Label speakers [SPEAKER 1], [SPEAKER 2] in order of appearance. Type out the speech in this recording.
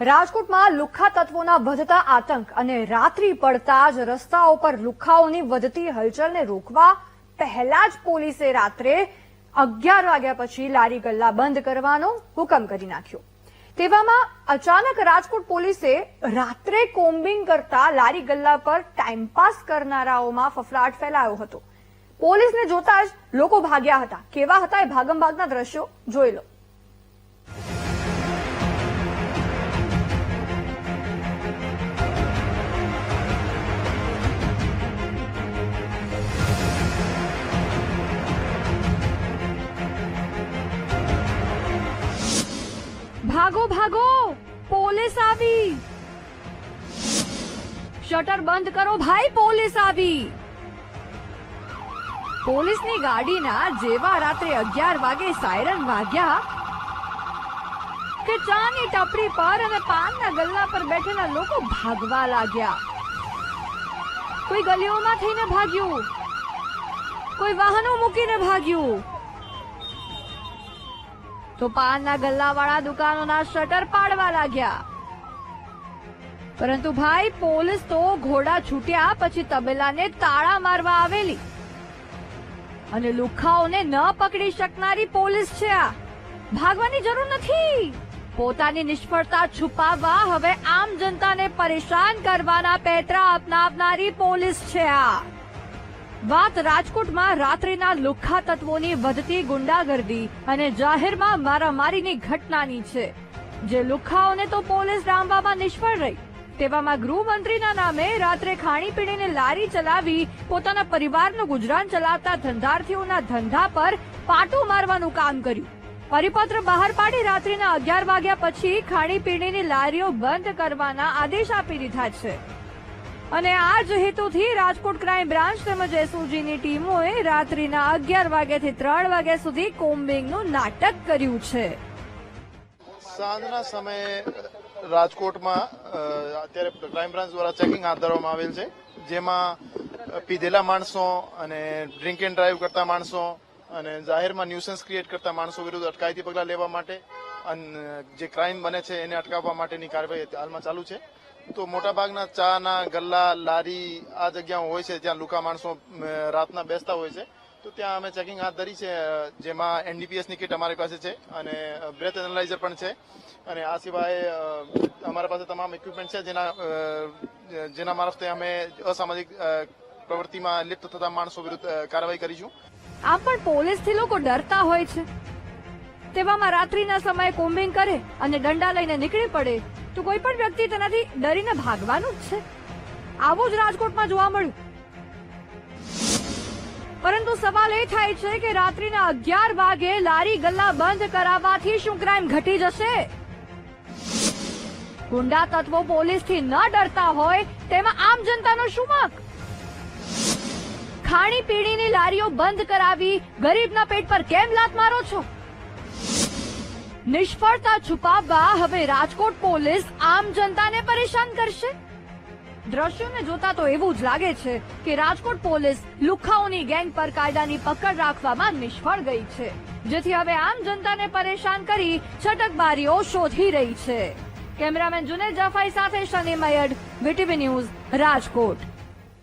[SPEAKER 1] રાજકોટમાં લુખ્ખા તત્વોના વધતા આતંક અને રાત્રિ પડતા જ રસ્તાઓ પર લુખ્ખાઓની વધતી હલચલને રોકવા પહેલા જ પોલીસે રાત્રે અગિયાર વાગ્યા પછી લારી ગલ્લા બંધ કરવાનો હુકમ કરી નાખ્યો. તેવામાં અચાનક રાજકોટ પોલીસે રાત્રે કોમ્બિંગ કરતા લારી ગલ્લા પર ટાઈમપાસ કરનારાઓમાં ફફડાટ ફેલાયો હતો. પોલીસને જોતા જ લોકો ભાગ્યા હતા. કેવા હતા એ ભાગમ ભાગના દ્રશ્યો જોઈ લો. ભાગો ભાગો! પોલીસ આવી! શટર બંધ કરો ભાઈ, પોલીસ આવી! પોલીસની ગાડીના જેવા રાત્રે અગિયાર વાગે સાયરન વાગ્યા કે ચાની ટપરી પર અને પાનના ગલ્લા પર બેઠેલા લોકો ભાગવા લાગ્યા. કોઈ ગલીઓમાં થઈને ભાગ્યું. કોઈ વાહનો મૂકીને ભાગ્યું. તો પાનના ગલ્લાવાળા દુકાનોના શટર પાડવા લાગ્યા. પરંતુ ભાઈ, પોલીસ તો ઘોડા છૂટ્યા પછી તબેલાને તાળા મારવા આવેલી. અને લુખાઓને ન પકડી શકનારી પોલીસ છે આ. ભાગવાની જરૂર નથી. પોતાની નિષ્ફળતા છુપાવવા હવે આમ જનતાને પરેશાન કરવાના પેતરા અપનાવનારી પોલીસ છે આ. વાત રાજકોટમાં રાત્રિના લુખ્ખા તત્વોની વધતી ગુંડાગર્દી અને જાહેરમાં મારામારીની ઘટનાની છે. જે લુખ્ખાઓને તો પોલીસ ડામવામાં નિષ્ફળ રહી. તેવામાં ગૃહમંત્રીના નામે રાત્રે ખાણીપીણીને લારી ચલાવી પોતાના પરિવારનું ગુજરાન ચલાવતા ધંધાર્થીઓના ધંધા પર પાટું મારવાનું કામ કર્યું. પરિપત્ર બહાર પાડી રાત્રિના અગિયાર વાગ્યા પછી ખાણીપીણીની લારીઓ બંધ કરવાના આદેશ આપી દીધા છે. અને આ જ હેતુથી રાજકોટ ક્રાઇમ બ્રાન્ચ તેમજ એસઓજીની ટીમોએ રાત્રિના અગિયાર વાગ્યાથી ત્રણ વાગ્યા સુધી કોમ્બિંગનું નાટક કર્યું છે.
[SPEAKER 2] સાંજના સમયે રાજકોટમાં અત્યારે ક્રાઇમ બ્રાન્ચ દ્વારા ચેકિંગ હાથ ધરવામાં આવેલ છે, જેમાં પીધેલા માણસો અને ડ્રિંક એન્ડ ડ્રાઈવ કરતા માણસો અને જાહેરમાં ન્યુસન્સ ક્રિએટ કરતા માણસો વિરુદ્ધ અટકાયતી પગલાં લેવા માટે અને જે ક્રાઇમ બને છે એને અટકાવવા માટેની કાર્યવાહી હાલમાં ચાલુ છે. તો મોટાભાગના ચાના, ગલ્લા, લારી આ જગ્યાઓ હોય છે જ્યાં લુકા માણસો રાતના બેસતા હોય છે. તો ત્યાં અમે ચેકિંગ હાથ ધરી છે, જેમાં એનડીપીએસની કિટ અમારી પાસે છે અને બ્રેથ એનાલાઇઝર પણ છે. અને આ સિવાય અમારા પાસે તમામ ઇક્વિપમેન્ટ છે જેના જેના મારફતે અમે અસામાજિક પ્રવૃત્તિમાં લિપ્ત થતા માણસો વિરુદ્ધ કાર્યવાહી કરીશું.
[SPEAKER 1] આમ પણ પોલીસથી લોકો ડરતા હોય છે. તેવામાં રાત્રિના સમયે કોમ્બિંગ કરે અને દંડા લઈને નીકળી પડે, તો કોઈ પણ વ્યક્તિ તેનાથી ડરીને ભાગવાનું જ છે. આવું જ રાજકોટમાં જોવા મળ્યું. પરંતુ સવાલ એ થાય છે કે રાત્રિના અગિયાર વાગે લારી ગલ્લા બંધ કરાવવાથી શું ક્રાઇમ ઘટી જશે? ગુંડા તત્વો પોલીસથી ન ડરતા હોય, તેમાં આમ જનતાનો શું વાંક? ખાણી પીણીની લારીઓ બંધ કરાવી ગરીબના પેટ પર કેમ લાત મારો છો? નિષ્ફળતા છુપાવવા હવે રાજકોટ પોલીસ આમ જનતાને પરેશાન કરશે? દ્રશ્યોને જોતા તો એવું જ લાગે છે કે રાજકોટ પોલીસ લુખાઓની ગેંગ પર કાયદાની પકડ રાખવામાં નિષ્ફળ ગઈ છે. જેથી હવે આમ જનતાને પરેશાન કરી છટકબારીઓ શોધી રહી છે. કેમેરામેન જુનેદ જાફાઈ સાથે શનિ મયડ, વીટીવી ન્યૂઝ રાજકોટ.